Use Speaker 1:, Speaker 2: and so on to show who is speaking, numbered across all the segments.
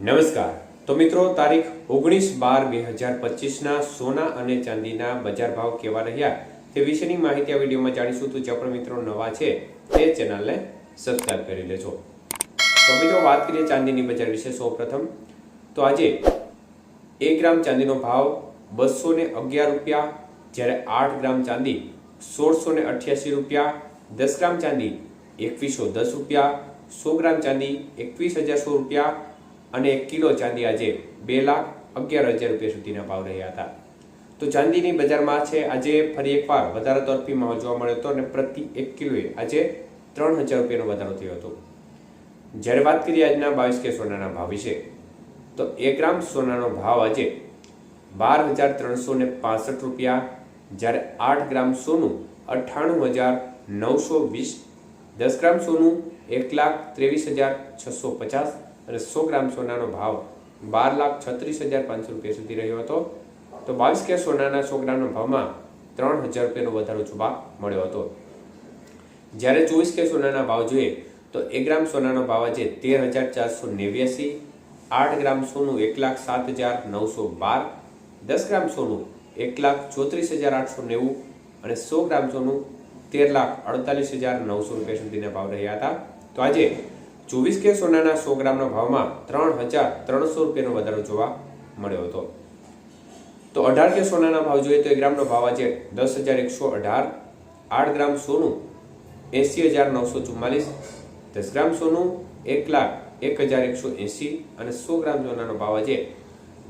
Speaker 1: નમસ્કાર. તો મિત્રો, તારીખ ઓગણીસ બાર બે હજાર પચીસના સોના અને ચાંદીના બજાર ભાવ કેવા રહ્યા તે વિશેની માહિતી આ વિડીયોમાં જાણીશું. તો જે પણ મિત્રો નવા છે, તે ચેનલને સબસ્ક્રાઈબ કરી લેજો. તો મિત્રો, વાત કરીએ ચાંદીની બજાર વિશે સૌપ્રથમ. તો આજે એક ગ્રામ ચાંદીનો ભાવ બસો અગિયાર રૂપિયા, જ્યારે આઠ ગ્રામ ચાંદી સોળસો ને રૂપિયા, દસ ગ્રામ ચાંદી એકવીસો દસ રૂપિયા, સો ગ્રામ ચાંદી એકવીસ હજાર સો રૂપિયા અને એક કિલો ચાંદી આજે બે લાખ અગિયાર હજાર રૂપિયા સુધીના ભાવ રહ્યા હતા. તો ચાંદીની બજારમાં છે, આજે ફરી એકવાર વધારો તરફી માહોલ જોવા મળ્યો હતો અને પ્રતિ એક કિલોએ આજે ત્રણ હજાર રૂપિયાનો વધારો થયો હતો. જ્યારે વાત કરીએ આજના બાવીસ કે સોનાના ભાવ વિશે, તો એક ગ્રામ સોનાનો ભાવ આજે બાર હજાર ત્રણસો ને પાસઠ રૂપિયા, જ્યારે આઠ ગ્રામ સોનું અઠ્ઠાણું હજાર નવસો વીસ, દસ ગ્રામ સોનું એક લાખ ત્રેવીસ હજાર છસો પચાસ અને સો ગ્રામ સોનાનો ભાવ બાર લાખ છત્રીસ હજાર પાંચસો રૂપિયા સુધી રહ્યો હતો. તો બાવીસ કે સોનાના સો ગ્રામના ભાવમાં ત્રણ હજાર રૂપિયાનો વધારો જોવા મળ્યો હતો. જ્યારે ચોવીસ કે સોનાના ભાવ જોઈએ તો એક ગ્રામ સોનાનો ભાવ આજે તેર હજાર ચારસો નેવ્યાસી, આઠ ગ્રામ સોનું એક લાખ સાત હજાર નવસો બાર, દસ ગ્રામ સોનું એક લાખ ચોત્રીસ હજાર આઠસો નેવું અને સો ગ્રામ સોનું તેર લાખ અડતાલીસ હજાર નવસો રૂપિયા સુધીના ભાવ રહ્યા હતા. તો આજે ચોવીસ કે સોનાના સો ગ્રામના ભાવમાં ત્રણ હજાર ત્રણસો રૂપિયાનો વધારો જોવા મળ્યો હતો. તો અઢાર કે સોનાના ભાવ જોઈએ તો એક ગ્રામનો ભાવ આજે દસ હજાર એકસો અઢાર, આઠ ગ્રામ સોનું એંસી હજાર નવસો ચુમ્માલીસ, દસ ગ્રામ સોનું એક લાખ એક હજાર એકસો એંસી અને સો ગ્રામ સોનાનો ભાવ આજે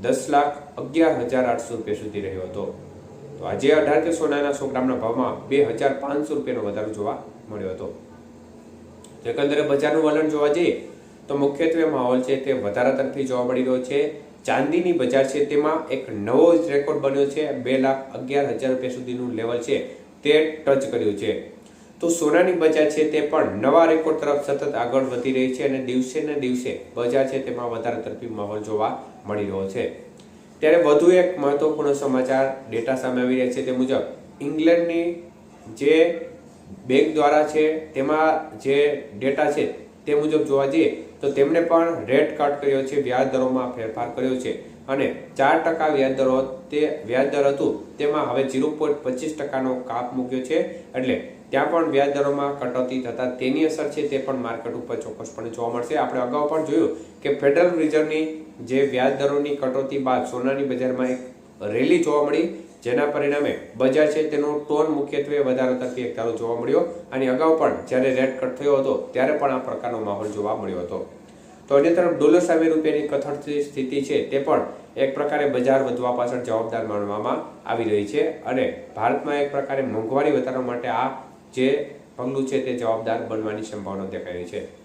Speaker 1: દસ લાખ અગિયાર હજાર આઠસો રૂપિયા સુધી રહ્યો હતો. તો આજે અઢાર કે સોનાના સો ગ્રામના ભાવમાં બે હજાર પાંચસો રૂપિયાનો વધારો જોવા મળ્યો હતો. તો એકંદરે બજારનું વલણ જોવા જઈએ, તો મુખ્યત્વે માહોલ છે તે વધારા તરફી જોવા મળી રહ્યો છે. ચાંદીની બજાર છે તેમાં એક નવો જ રેકોર્ડ બન્યો છે. બે લાખ અગિયાર હજાર રૂપિયા સુધીનું લેવલ છે તે ટચ કર્યું છે. તો સોનાની બજાર છે તે પણ નવા રેકોર્ડ તરફ સતત આગળ વધી રહી છે અને દિવસે ને દિવસે બજાર છે તેમાં વધારા તરફી માહોલ જોવા મળી રહ્યો છે. ત્યારે વધુ એક મહત્વપૂર્ણ સમાચાર ડેટા સામે આવી રહ્યા છે તે મુજબ, ઇંગ્લેન્ડની જે બેંક દ્વારા છે, તેમાં જે ડેટા છે તે મુજબ જોવા જઈએ, તો તેમણે પણ રેટ કટ કર્યો છે, વ્યાજ દરોમાં ફેરફાર કર્યો છે. અને ચાર ટકા વ્યાજ દરો તે વ્યાજ દર હતું, તેમાં હવે ઝીરો પોઈન્ટ પચીસ ટકાનો કાપ મૂક્યો છે. એટલે ત્યાં પણ વ્યાજ દરોમાં કટોતી થતાં તેની અસર છે તે પણ માર્કેટ ઉપર ચોક્કસપણે જોવા મળશે. આપણે અગાઉ પણ જોયું કે ફેડરલ રિઝર્વની જે વ્યાજ દરોની કટોતી બાદ સોનાની બજારમાં એક રેલી જોવા મળી. જેના પરિણામે બજાર છે તેનો ટોન મુખ્યત્વે વધારો તરફી એકતારો જોવા મળ્યો અને અગાઉ પણ જ્યારે રેટ કટ થયો હતો, ત્યારે પણ આ પ્રકારનો માહોલ જોવા મળ્યો હતો. તો અન્ય તરફ ડોલર સામે રૂપિયાની કથળતી સ્થિતિ છે તે પણ એક પ્રકારે બજાર વધવા પાછળ જવાબદાર માનવામાં આવી રહી છે અને ભારતમાં એક પ્રકારે મોંઘવારી વધારવા માટે આ જે પગલું છે તે જવાબદાર બનવાની સંભાવના દેખાઈ રહી છે.